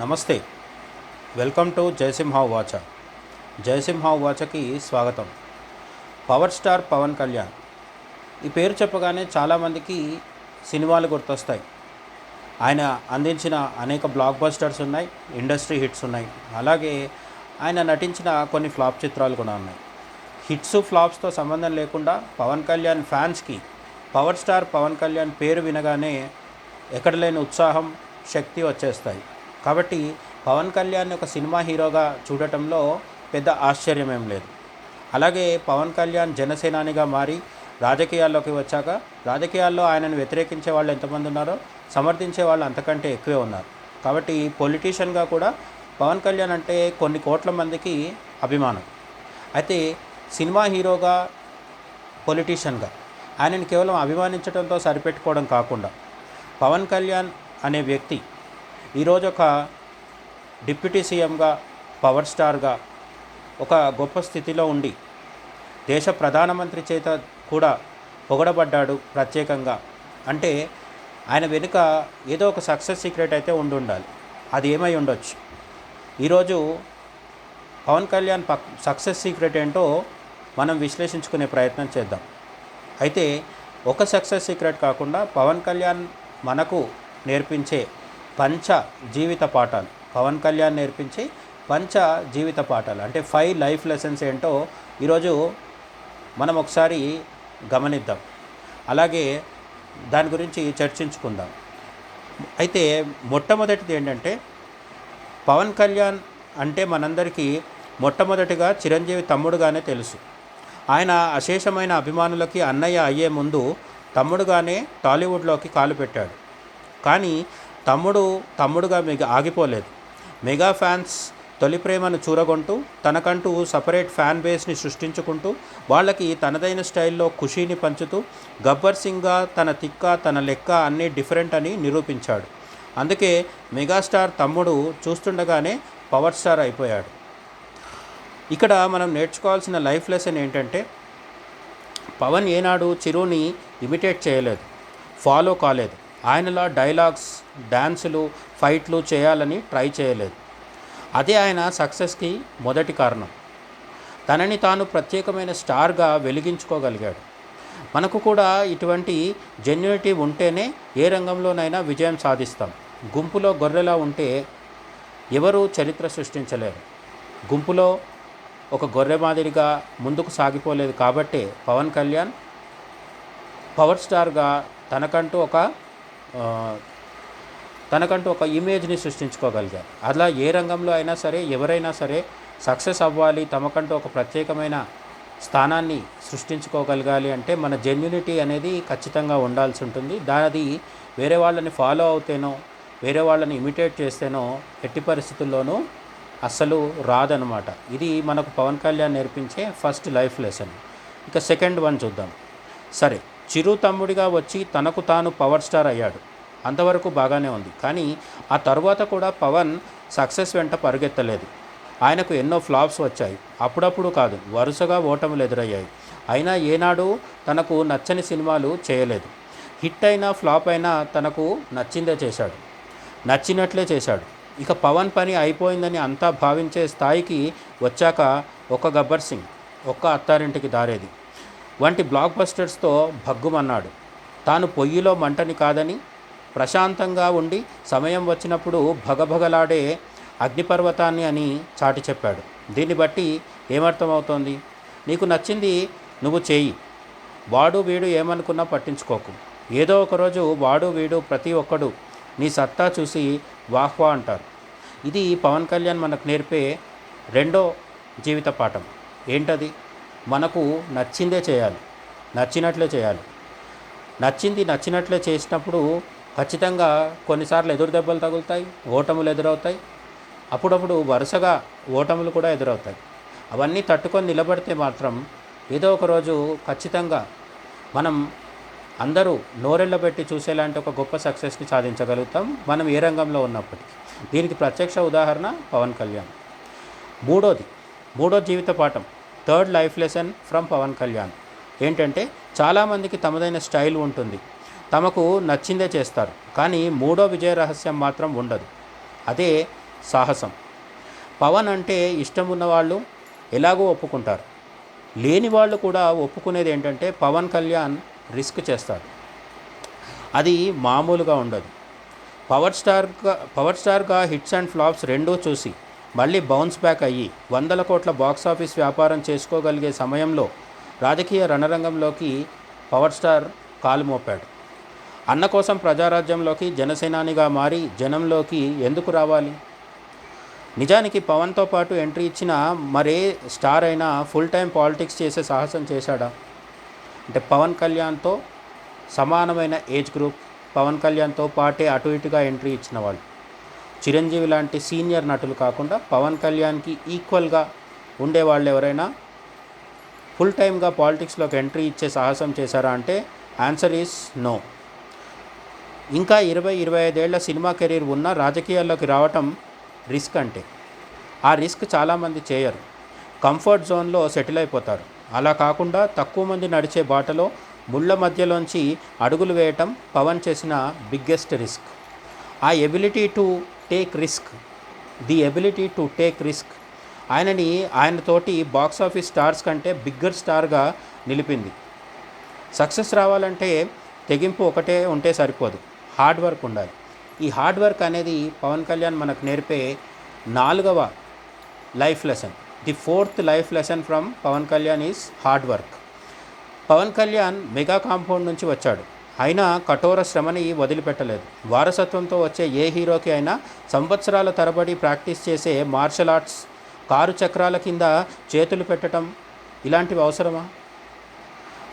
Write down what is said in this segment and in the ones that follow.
నమస్తే. Welcome to Jayasimha వాచ. జయసింహ వాచకి స్వాగతం. Power star Pawan Kalyan. ఈ పేరు చెప్పగానే చాలామందికి సినిమాలు గుర్తొస్తాయి. ఆయన అందించిన అనేక బ్లాక్ బస్టర్స్ ఉన్నాయి ఇండస్ట్రీ హిట్స్ ఉన్నాయి. అలాగే ఆయన నటించిన కొన్ని ఫ్లాప్ చిత్రాలు కూడా ఉన్నాయి. హిట్స్ ఫ్లాప్స్తో సంబంధం లేకుండా పవన్ కళ్యాణ్ ఫ్యాన్స్కి పవర్ స్టార్ పవన్ కళ్యాణ్ పేరు వినగానే ఎక్కడ లేని ఉత్సాహం శక్తి వచ్చేస్తాయి. కాబట్టి పవన్ కళ్యాణ్ ఒక సినిమా హీరోగా చూడటంలో పెద్ద ఆశ్చర్యం ఏం లేదు. అలాగే పవన్ కళ్యాణ్ జనసేనానిగా మారి రాజకీయాల్లోకి వచ్చాక రాజకీయాల్లో ఆయనను వ్యతిరేకించే వాళ్ళు ఎంతమంది ఉన్నారో సమర్థించే వాళ్ళు అంతకంటే ఎక్కువే ఉన్నారు. కాబట్టి పొలిటీషియన్గా కూడా పవన్ కళ్యాణ్ అంటే కొన్ని కోట్ల మందికి అభిమానం. అయితే సినిమా హీరోగా పొలిటీషియన్గా ఆయనను కేవలం అభిమానించడంతో సరిపెట్టుకోవడం కాకుండా పవన్ కళ్యాణ్ అనే వ్యక్తి ఈరోజు ఒక డిప్యూటీ సీఎంగా పవర్ స్టార్గా ఒక గొప్ప స్థితిలో ఉండి దేశ ప్రధానమంత్రి చేత కూడా పొగడబడ్డాడు ప్రత్యేకంగా. అంటే ఆయన వెనుక ఏదో ఒక సక్సెస్ సీక్రెట్ అయితే ఉండి ఉండాలి అది ఏమై ఉండొచ్చు? ఈరోజు పవన్ కళ్యాణ్ పక్ సక్సెస్ సీక్రెట్ ఏంటో మనం విశ్లేషించుకునే ప్రయత్నం చేద్దాం. అయితే ఒక సక్సెస్ సీక్రెట్ కాకుండా పవన్ కళ్యాణ్ మనకు నేర్పించే పంచ జీవిత పాఠాలు. పవన్ కళ్యాణ్ నేర్పించి పంచ జీవిత పాఠాలు. అంటే ఫైవ్ లైఫ్ లెసన్స్ ఏంటో ఈరోజు మనం ఒకసారి గమనిద్దాం. అలాగే దాని గురించి చర్చించుకుందాం. అయితే మొట్టమొదటిది ఏంటంటే పవన్ కళ్యాణ్ అంటే మనందరికీ మొట్టమొదటిగా చిరంజీవి తమ్ముడుగానే తెలుసు. ఆయన అశేషమైన అభిమానులకి అన్నయ్య అయ్యే ముందు తమ్ముడుగానే టాలీవుడ్లోకి కాలు పెట్టాడు. కానీ తమ్ముడు తమ్ముడుగా మెగా ఆగిపోలేదు. మెగా ఫ్యాన్స్ తొలి ప్రేమను చూరగొంటూ తనకంటూ సపరేట్ ఫ్యాన్ బేస్ని సృష్టించుకుంటూ వాళ్ళకి తనదైన స్టైల్లో ఖుషీని పంచుతూ గబ్బర్ సింగ్గా తన తిక్క తన లెక్క అన్నీ డిఫరెంట్ అని నిరూపించాడు. అందుకే మెగాస్టార్ తమ్ముడు చూస్తుండగానే పవర్ స్టార్ అయిపోయాడు. ఇక్కడ మనం నేర్చుకోవాల్సిన లైఫ్ లెసన్ ఏంటంటే పవన్ ఏనాడు చిరుని ఇమిటేట్ చేయలేదు. ఫాలో కాలేదు. ఆయనలా డైలాగ్స్ డ్యాన్సులు ఫైట్లు చేయాలని ట్రై చేయలేదు. అదే ఆయన సక్సెస్కి మొదటి కారణం. తనని తాను ప్రత్యేకమైన స్టార్గా వెలిగించుకోగలిగాడు. మనకు కూడా ఇటువంటి జెన్యునిటీ ఉంటేనే ఏ రంగంలోనైనా విజయం సాధిస్తాం. గుంపులో గొర్రెలా ఉంటే ఎవరూ చరిత్ర సృష్టించలేరు. గుంపులో ఒక గొర్రె మాదిరిగా ముందుకు సాగిపోలేదు కాబట్టే పవన్ కళ్యాణ్ పవర్ స్టార్గా తనకంటూ ఒక తనకంటూ ఒక ఇమేజ్ని సృష్టించుకోగలిగారు. అలా ఏ రంగంలో అయినా సరే ఎవరైనా సరే సక్సెస్ అవ్వాలి తమకంటూ ఒక ప్రత్యేకమైన స్థానాన్ని సృష్టించుకోగలగాలి అంటే మన జెన్యునిటీ అనేది ఖచ్చితంగా ఉండాల్సి ఉంటుంది. దాది వేరే వాళ్ళని ఫాలో అవుతేనో వేరే వాళ్ళని ఇమిటేట్ చేస్తేనో ఎట్టి పరిస్థితుల్లోనూ అస్సలు రాదనమాట ఇది మనకు పవన్ కళ్యాణ్ నేర్పించే ఫస్ట్ లైఫ్ లెసన్ ఇక సెకండ్ వన్ చూద్దాం. సరే చిరు తమ్ముడిగా వచ్చి తనకు తాను పవర్ స్టార్ అయ్యాడు. అంతవరకు బాగానే ఉంది. కానీ ఆ తర్వాత కూడా పవన్ సక్సెస్ వెంట పరుగెత్తలేదు. ఆయనకు ఎన్నో ఫ్లాప్స్ వచ్చాయి. అప్పుడప్పుడు కాదు వరుసగా ఓటములు ఎదురయ్యాయి. అయినా ఏనాడు తనకు నచ్చని సినిమాలు చేయలేదు. హిట్ అయినా ఫ్లాప్ అయినా తనకు నచ్చిందే చేశాడు. నచ్చినట్లే చేశాడు. ఇక పవన్ పని అయిపోయిందని అంతా భావించే స్థాయికి వచ్చాక ఒక గబ్బర్ సింగ్ ఒక్క అత్తారింటికి దారేది. వంటి బ్లాక్ బస్టర్స్తో భగ్గుమన్నాడు. తాను పొయ్యిలో మంటని కాదని ప్రశాంతంగా ఉండి సమయం వచ్చినప్పుడు భగభగలాడే అగ్నిపర్వతాన్ని అని చాటి చెప్పాడు. దీన్ని బట్టి ఏమర్థమవుతోంది? నీకు నచ్చింది నువ్వు చేయి. వాడు వీడు ఏమనుకున్నా పట్టించుకోకు. ఏదో ఒకరోజు వాడు వీడు ప్రతి ఒక్కడు. నీ సత్తా చూసి వాహ్వా అంటారు. ఇది పవన్ కళ్యాణ్ మనకు నేర్పే రెండో జీవిత పాఠం. ఏంటది? మనకు నచ్చిందే చేయాలి. నచ్చినట్లే చేయాలి. నచ్చింది నచ్చినట్లే చేసినప్పుడు ఖచ్చితంగా కొన్నిసార్లు ఎదురు దెబ్బలు తగులుతాయి ఓటములు ఎదురవుతాయి. అప్పుడప్పుడు వరుసగా ఓటములు కూడా ఎదురవుతాయి. అవన్నీ తట్టుకొని నిలబడితే మాత్రం ఏదో ఒక రోజు ఖచ్చితంగా మనం అందరూ నోరెళ్ళబెట్టి చూసేలాంటి ఒక గొప్ప సక్సెస్ని సాధించగలుగుతాం. మనం ఏ రంగంలో ఉన్నప్పటికీ. దీనికి ప్రత్యక్ష ఉదాహరణ పవన్ కళ్యాణ్. మూడోది మూడో జీవిత పాఠం. Third life lesson from Pawan Kalyan. ఏంటంటే చాలామందికి తమదైన స్టైల్ ఉంటుంది. తమకు నచ్చిందే చేస్తారు. కానీ మూడో విజయ రహస్యం మాత్రం ఉండదు. అదే సాహసం. పవన్ అంటే ఇష్టం ఉన్నవాళ్ళు ఎలాగో ఒప్పుకుంటారు. లేని వాళ్ళు కూడా ఒప్పుకునేది ఏంటంటే పవన్ కళ్యాణ్ రిస్క్ చేస్తారు. అది మామూలుగా ఉండదు. పవర్ స్టార్గా పవర్ స్టార్గా హిట్స్ అండ్ ఫ్లాప్స్ రెండూ చూసి మళ్ళీ బౌన్స్ బ్యాక్ అయ్యి వందల కోట్ల బాక్స్ ఆఫీస్ వ్యాపారం చేసుకోగలిగే సమయంలో రాజకీయ రణరంగంలోకి పవర్ స్టార్ కాలు మోపాడు. అన్న కోసం ప్రజారాజ్యంలోకి జనసేనానిగా మారి జనంలోకి ఎందుకు రావాలి? నిజానికి పవన్తో పాటు ఎంట్రీ ఇచ్చిన మరే స్టార్ అయినా ఫుల్ టైం పాలిటిక్స్ చేసే సాహసం చేశాడా? అంటే పవన్ కళ్యాణ్తో సమానమైన ఏజ్ గ్రూప్ పవన్ కళ్యాణ్తో పాటే అటు ఇటుగా ఎంట్రీ ఇచ్చిన వాళ్ళు. చిరంజీవి లాంటి సీనియర్ నటులు కాకుండా పవన్ కళ్యాణ్కి ఈక్వల్గా ఉండేవాళ్ళు ఎవరైనా ఫుల్ టైమ్గా పాలిటిక్స్లోకి ఎంట్రీ ఇచ్చే సాహసం చేశారా అంటే ఆన్సర్ ఈస్ నో. ఇంకా ఇరవై ఇరవై ఐదేళ్ళ సినిమా కెరీర్ ఉన్న రాజకీయాల్లోకి రావటం రిస్క్ అంటే. ఆ రిస్క్ చాలామంది చేయరు. కంఫర్ట్ జోన్లో సెటిల్ అయిపోతారు. అలా కాకుండా తక్కువ మంది నడిచే బాటలో ముళ్ళ మధ్యలోంచి అడుగులు వేయటం పవన్ చేసిన బిగ్గెస్ట్ రిస్క్. ఆ ability to take risk. The ability to take risk. ఆయనని ఆయనతోటి బాక్స్ ఆఫీస్ స్టార్స్ కంటే బిగ్గర్ స్టార్గా నిలిపింది. సక్సెస్ రావాలంటే తెగింపు ఒకటే ఉంటే సరిపోదు. హార్డ్ వర్క్ ఉండాలి. ఈ హార్డ్ వర్క్ అనేది పవన్ కళ్యాణ్ మనకు నేర్పే నాలుగవ life lesson. The fourth life lesson from Pawan Kalyan is hard work. Pawan Kalyan mega compound నుంచి వచ్చాడు. అయినా కఠోర శ్రమని వదిలిపెట్టలేదు. వారసత్వంతో వచ్చే ఏ హీరోకి అయినా సంవత్సరాల తరబడి ప్రాక్టీస్ చేసే మార్షల్ ఆర్ట్స్ కారు చక్రాల కింద చేతులు పెట్టడం ఇలాంటివి అవసరమా?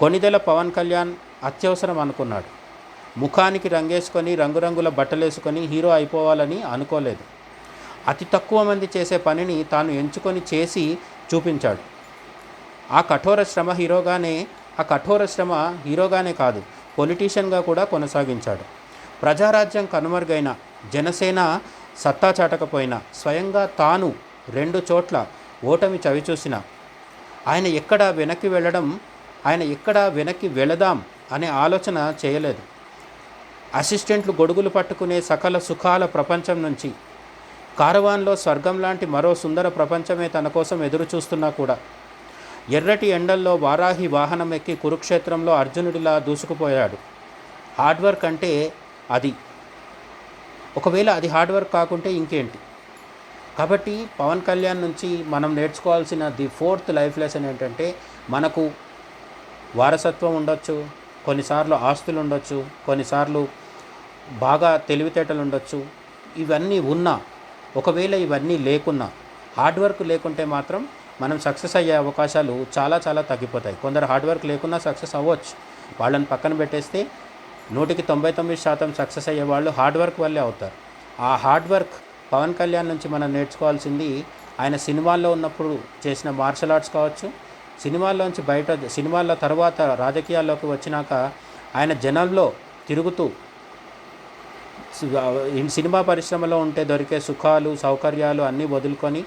కొనిదెల పవన్ కళ్యాణ్ అత్యవసరం అనుకున్నాడు. ముఖానికి రంగేసుకొని రంగురంగుల బట్టలేసుకొని హీరో అయిపోవాలని అనుకోలేదు. అతి తక్కువ మంది చేసే పనిని తాను ఎంచుకొని చేసి చూపించాడు. ఆ కఠోర శ్రమ హీరోగానే ఆ కఠోర శ్రమ హీరోగానే కాదు పొలిటీషియన్గా కూడా కొనసాగించాడు. ప్రజారాజ్యం కనుమరుగైన జనసేన సత్తా చాటకపోయినా స్వయంగా తాను రెండు చోట్ల ఓటమి చవిచూసిన. ఆయన ఎక్కడ వెనక్కి వెళ్ళడం ఆయన ఎక్కడ వెనక్కి వెళదాం అనే ఆలోచన చేయలేదు. అసిస్టెంట్లు గొడుగులు పట్టుకునే సకల సుఖాల ప్రపంచం నుంచి కారవాన్లో స్వర్గం లాంటి మరో సుందర ప్రపంచమే తన కోసం ఎదురు చూస్తున్నా కూడా ఎర్రటి ఎండల్లో వారాహి వాహనం ఎక్కి కురుక్షేత్రంలో అర్జునుడిలా దూసుకుపోయాడు. హార్డ్ వర్క్ అంటే అది. ఒకవేళ అది హార్డ్ వర్క్ కాకుంటే ఇంకేంటి? కాబట్టి పవన్ కళ్యాణ్ నుంచి మనం నేర్చుకోవాల్సిన ది ఫోర్త్ లైఫ్ లెసన్ ఏంటంటే మనకు వారసత్వం ఉండొచ్చు కొన్నిసార్లు ఆస్తులు ఉండొచ్చు కొన్నిసార్లు బాగా తెలివితేటలు ఉండొచ్చు. ఇవన్నీ ఉన్నా ఒకవేళ ఇవన్నీ లేకున్నా హార్డ్ వర్క్ లేకుంటే మాత్రం మనం సక్సెస్ అయ్యే అవకాశాలు చాలా చాలా తగ్గిపోతాయి. కొందరు హార్డ్ వర్క్ లేకున్నా సక్సెస్ అవ్వచ్చు. వాళ్ళని పక్కన పెట్టేస్తే నూటికి తొంభై తొమ్మిది శాతం సక్సెస్ అయ్యే వాళ్ళు హార్డ్ వర్క్ వల్లే అవుతారు. ఆ హార్డ్ వర్క్ పవన్ కళ్యాణ్ నుంచి మనం నేర్చుకోవాల్సింది ఆయన సినిమాల్లో ఉన్నప్పుడు చేసిన మార్షల్ ఆర్ట్స్ కావచ్చు సినిమాల్లోంచి బయట సినిమాల తర్వాత రాజకీయాల్లోకి వచ్చినాక ఆయన జనంలో తిరుగుతూ సినిమా పరిశ్రమలో ఉంటే దొరికే సుఖాలు సౌకర్యాలు అన్నీ వదులుకొని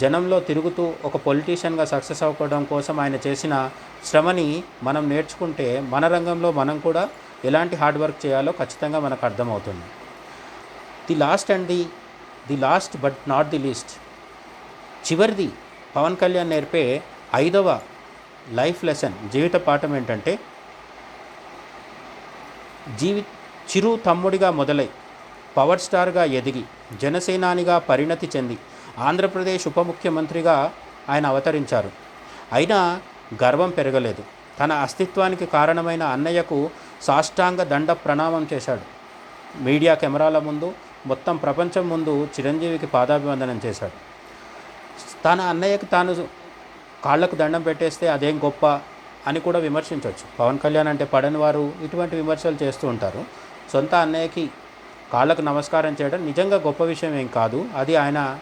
జనంలో తిరుగుతూ ఒక పొలిటీషియన్గా సక్సెస్ అవ్వడం కోసం ఆయన చేసిన శ్రమని మనం నేర్చుకుంటే మన రంగంలో మనం కూడా ఎలాంటి హార్డ్ వర్క్ చేయాలో ఖచ్చితంగా మనకు అర్థమవుతుంది. The last and the the last but not the least. చివరిది పవన్ కళ్యాణ్ నేర్పే ఐదవ లైఫ్ లెసన్ జీవిత పాఠం ఏంటంటే జీవి చిరు తమ్ముడిగా మొదలై పవర్ స్టార్గా ఎదిగి జనసేనానిగా పరిణతి చెంది ఆంధ్రప్రదేశ్ ఉప ముఖ్యమంత్రిగా ఆయన అవతరించారు. అయినా గర్వం పెరగలేదు. తన అస్తిత్వానికి కారణమైన అన్నయ్యకు సాష్టాంగ దండ ప్రణామం చేశాడు. మీడియా కెమెరాల ముందు మొత్తం ప్రపంచం ముందు చిరంజీవికి పాదాభివందనం చేశాడు. తన అన్నయ్యకు తాను కాళ్ళకు దండం పెట్టేస్తే అదేం గొప్ప అని కూడా విమర్శించవచ్చు పవన్ కళ్యాణ్ అంటే పడని వారు ఇటువంటి విమర్శలు చేస్తూ ఉంటారు. సొంత అన్నయ్యకి కాళ్ళకు నమస్కారం చేయడం నిజంగా గొప్ప విషయం ఏం కాదు. అది ఆయన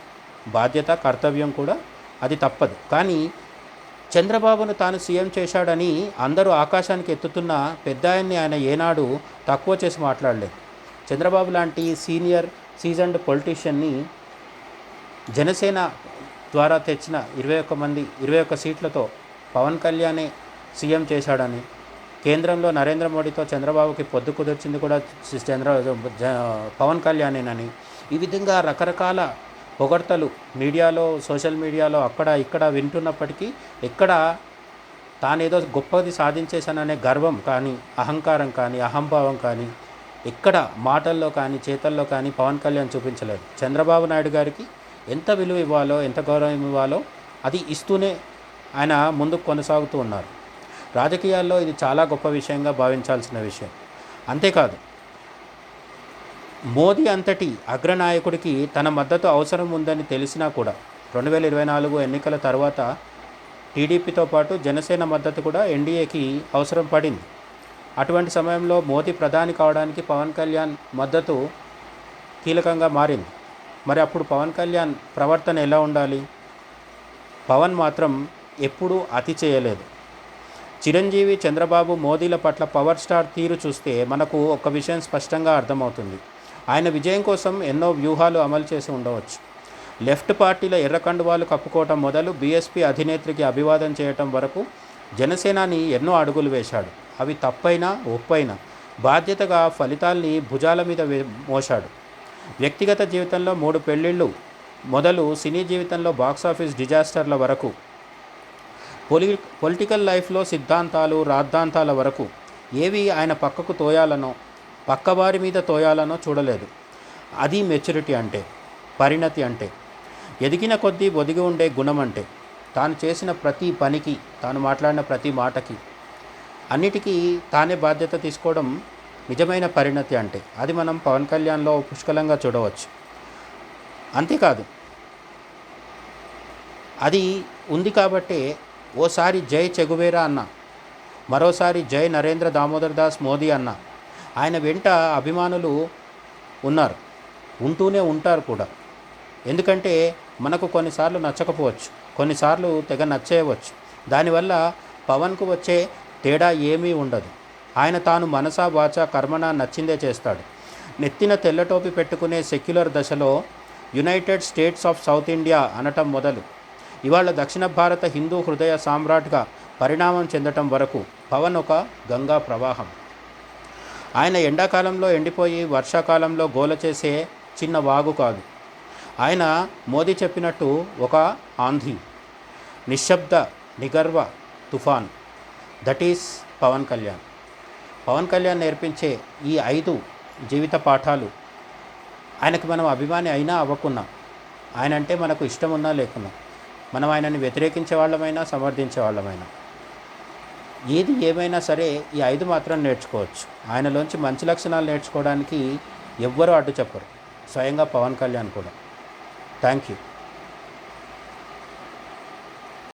బాధ్యత కర్తవ్యం కూడా అది తప్పదు. కానీ చంద్రబాబును తాను సీఎం చేశాడని అందరూ ఆకాశానికి ఎత్తుతున్న పెద్ద ఆయన్ని ఆయన ఏనాడు తక్కువ చేసి మాట్లాడలేదు. చంద్రబాబు లాంటి సీనియర్ సీజన్డ్ పొలిటీషియన్ని జనసేన ద్వారా తెచ్చిన ఇరవై ఒక్క మంది ఇరవై ఒక్క సీట్లతో పవన్ కళ్యాణే సీఎం చేశాడని కేంద్రంలో నరేంద్ర మోడీతో చంద్రబాబుకి పొద్దు కుదిర్చింది కూడా చంద్ర పవన్ కళ్యాణేనని ఈ విధంగా రకరకాల పొగడ్తలు మీడియాలో సోషల్ మీడియాలో అక్కడ ఇక్కడ వింటున్నప్పటికీ ఎక్కడ తానేదో గొప్పది సాధించేశాననే గర్వం కానీ అహంకారం కానీ అహంభావం కానీ ఎక్కడ మాటల్లో కానీ చేతల్లో కానీ పవన్ కళ్యాణ్ చూపించలేదు. చంద్రబాబు నాయుడు గారికి ఎంత విలువ ఇవ్వాలో ఎంత గౌరవం ఇవ్వాలో అది ఇస్తూనే ఆయన ముందుకు కొనసాగుతూ ఉన్నారు. రాజకీయాల్లో ఇది చాలా గొప్ప విషయంగా భావించాల్సిన విషయం. అంతేకాదు మోదీ అంతటి అగ్రనాయకుడికి తన మద్దతు అవసరం ఉందని తెలిసినా కూడా రెండు వేల ఇరవై నాలుగు ఎన్నికల తర్వాత టీడీపీతో పాటు జనసేన మద్దతు కూడా ఎన్డీఏకి అవసరం పడింది. అటువంటి సమయంలో మోదీ ప్రధాని కావడానికి పవన్ కళ్యాణ్ మద్దతు కీలకంగా మారింది. మరి అప్పుడు పవన్ కళ్యాణ్ ప్రవర్తన ఎలా ఉండాలి? పవన్ మాత్రం ఎప్పుడూ అతి చేయలేదు. చిరంజీవి చంద్రబాబు మోదీల పట్ల పవర్ స్టార్ తీరు చూస్తే మనకు ఒక విషయం స్పష్టంగా అర్థమవుతుంది. ఆయన విజయం కోసం ఎన్నో వ్యూహాలు అమలు చేసి ఉండవచ్చు. లెఫ్ట్ పార్టీల ఎర్రకండువాలు కప్పుకోవటం మొదలు బీఎస్పీ అధినేత్రికి అభివాదం చేయటం వరకు జనసేనాని ఎన్నో అడుగులు వేశాడు. అవి తప్పైనా ఒప్పైనా బాధ్యతగా ఫలితాల్ని భుజాల మీద మోశాడు. వ్యక్తిగత జీవితంలో మూడు పెళ్ళిళ్ళు మొదలు సినీ జీవితంలో బాక్సాఫీస్ డిజాస్టర్ల వరకు పొలి పొలిటికల్ లైఫ్లో సిద్ధాంతాలు రాద్ధాంతాల వరకు ఏవి ఆయన పక్కకు తోయాలనో పక్కవారి మీద తోయాలనో చూడలేదు. అది మెచ్యూరిటీ అంటే పరిణతి అంటే. ఎదిగిన కొద్దీ ఒదిగి ఉండే గుణం అంటే తాను చేసిన ప్రతి పనికి తాను మాట్లాడిన ప్రతి మాటకి అన్నిటికీ తానే బాధ్యత తీసుకోవడం నిజమైన పరిణతి అంటే. అది మనం పవన్ కళ్యాణ్లో పుష్కలంగా చూడవచ్చు. అంతేకాదు అది ఉంది కాబట్టే ఓసారి జై చెగువేరా అన్న మరోసారి జై నరేంద్ర దామోదర్ దాస్ మోదీ అన్న ఆయన వెంట అభిమానులు ఉన్నారు. ఉంటూనే ఉంటారు కూడా. ఎందుకంటే మనకు కొన్నిసార్లు నచ్చకపోవచ్చు. కొన్నిసార్లు తెగ నచ్చేయవచ్చు. దానివల్ల పవన్కు వచ్చే తేడా ఏమీ ఉండదు. ఆయన తాను మనసా వాచ కర్మన నచ్చిందే చేస్తాడు. నెత్తిన తెల్లటోపి పెట్టుకునే సెక్యులర్ దశలో united states of south India అనటం మొదలు. ఇవాళ దక్షిణ భారత హిందూ హృదయ సామ్రాట్గా పరిణామం చెందటం వరకు పవన్ ఒక గంగా ప్రవాహం. ఆయన ఎండాకాలంలో ఎండిపోయి వర్షాకాలంలో గోల చేసే చిన్న వాగు కాదు. ఆయన మోదీ చెప్పినట్టు ఒక ఆంధీ నిశ్శబ్ద నిగర్వ తుఫాన్. That is Pawan Kalyan. Pawan Kalyan నేర్పించే ఈ ఐదు జీవిత పాఠాలు ఆయనకు మనం అభిమాని అయినా అవ్వకున్నా ఆయన అంటే మనకు ఇష్టం ఉన్నా లేకున్నా మనం ఆయనని వ్యతిరేకించే వాళ్ళమైనా సమర్థించే వాళ్ళమైనా. ఏది ఏమైనా సరే ఈ ఐదు మాత్రం నేర్చుకోవచ్చు. ఆయనలోంచి మంచి లక్షణాలు నేర్చుకోవడానికి ఎవ్వరూ అడ్డు చెప్పరు. స్వయంగా పవన్ కళ్యాణ్ కూడా. Thank you